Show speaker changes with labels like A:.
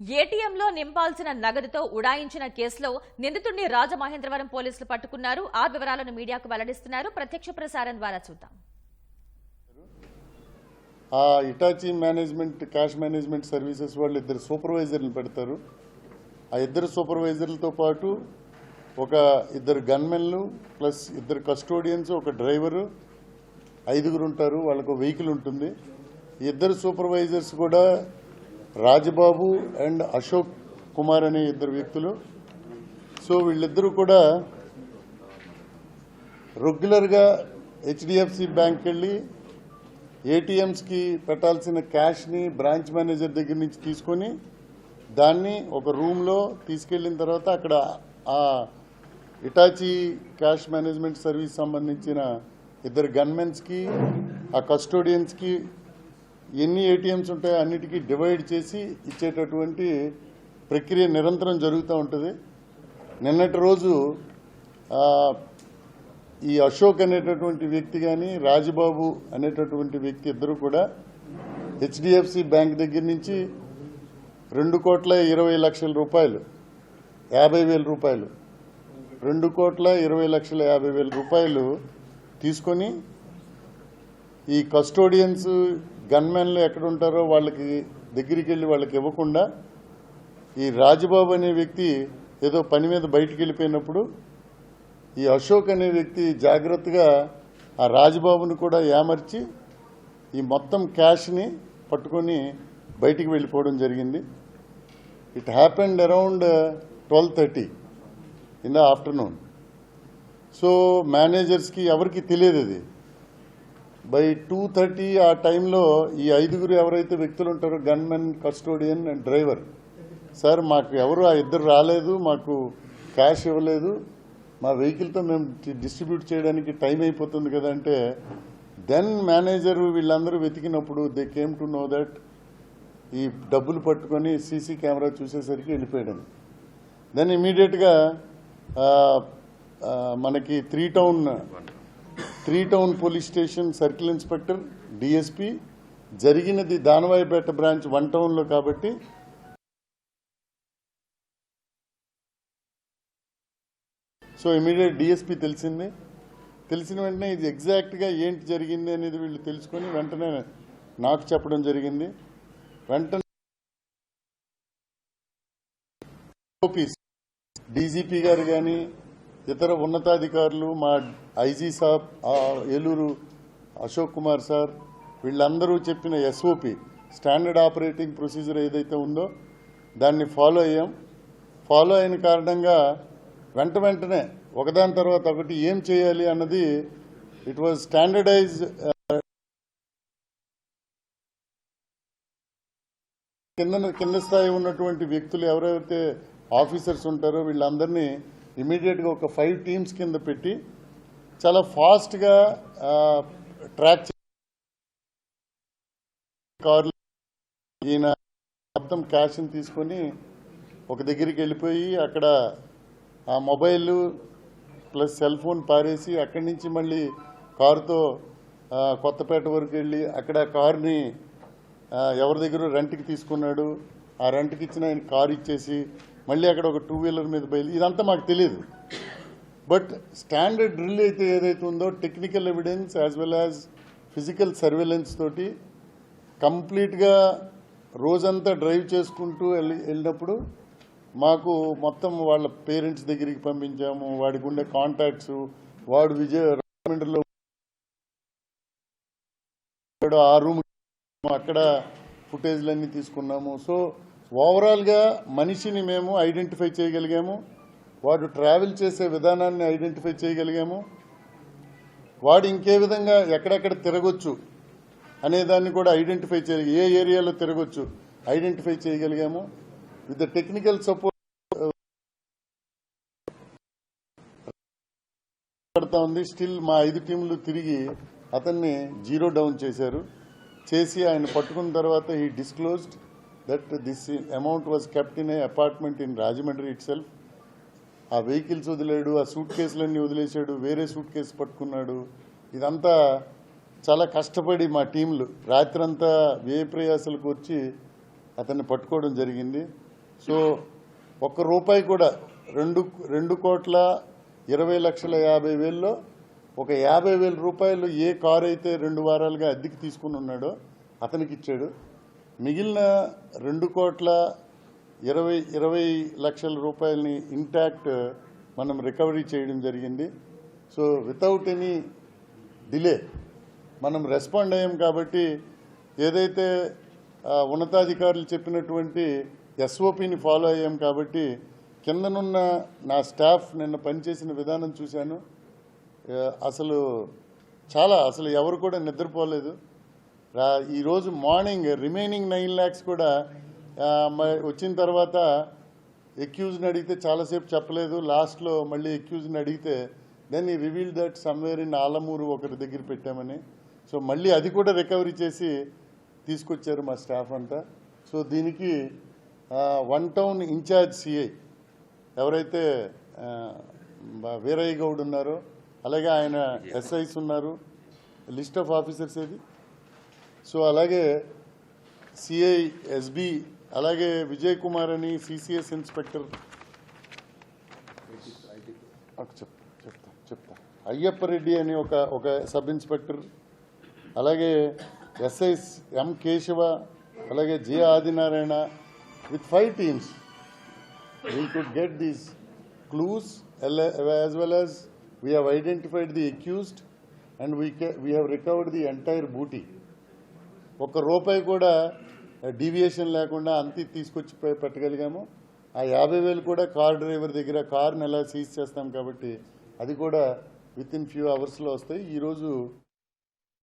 A: ఏటీఎంలో నింపాల్సిన నగదుతో ఉడాయించిన కేసులో నిందితుడిని రాజమహేంద్రవరం పోలీసులు పట్టుకున్నారు. ఆ వివరాలను మీడియాకు వెల్లడిస్తున్నారు. ప్రత్యక్ష ప్రసారం ద్వారా చూద్దాం.
B: ఆ Hitachi management cash management services వాళ్ళు ఇద్దరు సూపర్వైజర్లు పెడతారు. ఆ ఇద్దరు సూపర్వైజర్లతో పాటు ఒక ఇద్దరు గన్మెన్లు ప్లస్ ఇద్దరు కస్టోడియన్స్ ఒక డ్రైవరు ఐదుగురు ఉంటారు. వాళ్ళకు వెహికల్ ఉంటుంది. ఇద్దరు సూపర్వైజర్స్ కూడా రాజబాబు అండ్ అశోక్ కుమార్ అనే ఇద్దరు వ్యక్తులు. సో వీళ్ళిద్దరూ కూడా రెగ్యులర్గా హెచ్డిఎఫ్సి బ్యాంక్ వెళ్ళి ఏటీఎంస్కి పెట్టాల్సిన క్యాష్ని బ్రాంచ్ మేనేజర్ దగ్గర నుంచి తీసుకొని దాన్ని ఒక రూమ్లో తీసుకెళ్ళిన తర్వాత అక్కడ ఆ ఇటాచీ క్యాష్ మేనేజ్మెంట్ సర్వీస్ సంబంధించిన ఇద్దరు గన్మెన్స్కి ఆ కస్టోడియన్స్కి ఎన్ని ఏటీఎంస్ ఉంటాయో అన్నిటికీ డివైడ్ చేసి ఇచ్చేటటువంటి ప్రక్రియ నిరంతరం జరుగుతూ ఉంటుంది. నిన్నటి రోజు ఈ అశోక్ అనేటటువంటి వ్యక్తి కానీ రాజబాబు అనేటటువంటి వ్యక్తి ఇద్దరు కూడా హెచ్డిఎఫ్సి బ్యాంక్ దగ్గర నుంచి రెండు కోట్ల ఇరవై లక్షల రూపాయలు యాభై వేల రూపాయలు రెండు కోట్ల ఇరవై లక్షల యాభై వేల రూపాయలు తీసుకొని ఈ కస్టోడియన్స్ గన్మెన్లు ఎక్కడ ఉంటారో వాళ్ళకి దగ్గరికి వెళ్ళి వాళ్ళకి ఇవ్వకుండా ఈ రాజబాబు అనే వ్యక్తి ఏదో పని మీద బయటికి వెళ్ళిపోయినప్పుడు ఈ అశోక్ అనే వ్యక్తి జాగ్రత్తగా ఆ రాజబాబుని కూడా ఏమర్చి ఈ మొత్తం క్యాష్ని పట్టుకొని బయటికి వెళ్ళిపోవడం జరిగింది. It happened around twelve thirty in the afternoon so మేనేజర్స్కి ఎవరికి తెలియదు అది. బై టూ థర్టీ ఆ టైంలో ఈ ఐదుగురు ఎవరైతే వ్యక్తులు ఉంటారో gunmen custodian and driver sir మాకు ఎవరు ఆ ఇద్దరు రాలేదు మాకు క్యాష్ ఇవ్వలేదు. మా వెహికల్తో మేము డిస్ట్రిబ్యూట్ చేయడానికి టైం అయిపోతుంది కదా అంటే దెన్ మేనేజర్ వీళ్ళందరూ వెతికినప్పుడు they came to know that ఈ డబ్బులు పట్టుకొని సీసీ కెమెరా చూసేసరికి వెళ్ళిపోయాడు. దెన్ ఇమీడియట్గా మనకి three town three town police station circle inspector DSP. జరిగినది దానవాయిపేట బ్రాంచ్ వన్ టౌన్లో కాబట్టి సో ఇమీడియట్ డిఎస్పి తెలిసింది. తెలిసిన వెంటనే ఇది ఎగ్జాక్ట్గా ఏంటి జరిగింది అనేది వీళ్ళు తెలుసుకొని వెంటనే నాకు చెప్పడం జరిగింది. వెంటనే డీజీపీ గారు కానీ ఇతర ఉన్నతాధికారులు మా ఐజీ సాబ్ ఏలూరు అశోక్ కుమార్ సార్ వీళ్ళందరూ చెప్పిన ఎస్ఓపి స్టాండర్డ్ ఆపరేటింగ్ ప్రొసీజర్ ఏదైతే ఉందో దాన్ని ఫాలో అయ్యాం. ఫాలో అయిన కారణంగా వెంట వెంటనే ఒకదాని తర్వాత ఒకటి ఏం చేయాలి అన్నది ఇట్ వాజ్ స్టాండర్డైజ్ కింద కింద స్థాయి ఉన్నటువంటి వ్యక్తులు ఎవరెవరైతే ఆఫీసర్స్ ఉంటారో వీళ్ళందరినీ ఇమీడియట్గా ఒక ఫైవ్ టీమ్స్ కింద పెట్టి చాలా ఫాస్ట్గా ట్రాక్ కార్లు ఈయన మొత్తం క్యాష్ని తీసుకొని ఒక దగ్గరికి వెళ్ళిపోయి అక్కడ ఆ మొబైల్ ప్లస్ సెల్ ఫోన్ పారేసి అక్కడి నుంచి మళ్ళీ కారుతో కొత్తపేట వరకు వెళ్ళి అక్కడ కారుని ఎవరి దగ్గర రెంట్కి తీసుకున్నాడు ఆ రెంట్కి ఇచ్చిన ఆయన కారు ఇచ్చేసి మళ్ళీ అక్కడ ఒక టూ వీలర్ మీద బయలు ఇదంతా మాకు తెలియదు బట్ స్టాండర్డ్ డ్రిల్ అయితే ఏదైతే ఉందో technical evidence as well as physical surveillance తోటి కంప్లీట్గా రోజంతా డ్రైవ్ చేసుకుంటూ వెళ్ళి వెళ్ళినప్పుడు మాకు మొత్తం వాళ్ళ పేరెంట్స్ దగ్గరికి పంపించాము. వాడికి ఉండే కాంటాక్ట్స్ వాడు విజయ రాజమండ్రిలో ఆ రూమ్ అక్కడ ఫుటేజ్లన్నీ తీసుకున్నాము. సో ఓవరాల్గా మనిషిని మేము ఐడెంటిఫై చేయగలిగాము. వాడు ట్రావెల్ చేసే విధానాన్ని ఐడెంటిఫై చేయగలిగాము. వాడు ఇంకే విధంగా ఎక్కడెక్కడ తిరగొచ్చు అనే దాన్ని కూడా ఐడెంటిఫై చేయగలి ఏ ఏరియాలో తిరగొచ్చు ఐడెంటిఫై చేయగలిగాము. విత్ ద టెక్నికల్ సపోర్ట్ పడతా ఉంది. స్టిల్ మా ఐదు టీంలు తిరిగి అతన్ని జీరో డౌన్ చేశారు. చేసి ఆయన పట్టుకున్న తర్వాత ఈ disclosed. That this amount was kept in a apartment in Rajahmundry itself ఆ వెహికల్స్ వదిలేడు ఆ సూట్ కేసులన్నీ వదిలేశాడు వేరే సూట్ కేసు పట్టుకున్నాడు. ఇదంతా చాలా కష్టపడి మా టీంలు. రాత్రంతా వ్యయ ప్రయాసాలకు వచ్చి అతన్ని పట్టుకోవడం జరిగింది. సో ఒక్క రూపాయి కూడా రెండు రెండు కోట్ల ఇరవై లక్షల యాభై వేల్లో ఒక యాభై వేల రూపాయలు ఏ కారు అయితే రెండు వారాలుగా అద్దెకి తీసుకుని ఉన్నాడో అతనికి ఇచ్చాడు. మిగిలిన రెండు కోట్ల ఇరవై ఇరవై లక్షల రూపాయలని ఇంటాక్ట్ మనం రికవరీ చేయడం జరిగింది. సో వితౌట్ ఎనీ డిలే మనం రెస్పాండ్ అయ్యాం కాబట్టి ఏదైతే ఉన్నతాధికారులు చెప్పినటువంటి ఎస్ఓపిని ఫాలో అయ్యాం కాబట్టి కిందనున్న నా స్టాఫ్ నిన్న పనిచేసిన విధానం చూశాను. అసలు చాలా అసలు ఎవరు కూడా నిద్రపోలేదు. ఈరోజు మార్నింగ్ రిమైనింగ్ నైన్ ల్యాక్స్ కూడా వచ్చిన తర్వాత ఎక్యూజ్ని అడిగితే చాలాసేపు చెప్పలేదు. లాస్ట్లో మళ్ళీ ఎక్యూజ్ని అడిగితే దెన్ ఈ reveal that somewhere in Alamuru ఒకరి దగ్గర పెట్టామని. సో మళ్ళీ అది కూడా రికవరీ చేసి తీసుకొచ్చారు మా స్టాఫ్ అంతా. సో దీనికి వన్ టౌన్ ఇన్ఛార్జ్ సిఐ ఎవరైతే వీరయ్య గౌడ్ ఉన్నారో అలాగే ఆయన ఎస్ఐస్ ఉన్నారు. లిస్ట్ ఆఫ్ ఆఫీసర్స్ ఏది? సో అలాగే సిఐ ఎస్బి అలాగే విజయ్ కుమార్ అని సిసిఎస్ ఇన్స్పెక్టర్. చెప్తా చెప్తా. అయ్యప్ప రెడ్డి అని ఒక ఒక సబ్ ఇన్స్పెక్టర్. అలాగే ఎస్ఐస్ ఎం కేశవ అలాగే J Adinarayana with five teams. Could get these clues al- as well as we have identified the accused and we, we have recovered the entire booty. ఒక్క రూపాయి కూడా డీవియేషన్ లేకుండా అంతే తీసుకొచ్చి పెట్టగలిగాము. ఆ యాభై వేలు కూడా కార్ డ్రైవర్ దగ్గర కార్ని ఎలా సీజ్ చేస్తాం కాబట్టి అది కూడా విత్ ఇన్ ఫ్యూ అవర్స్లో వస్తాయి. ఈరోజు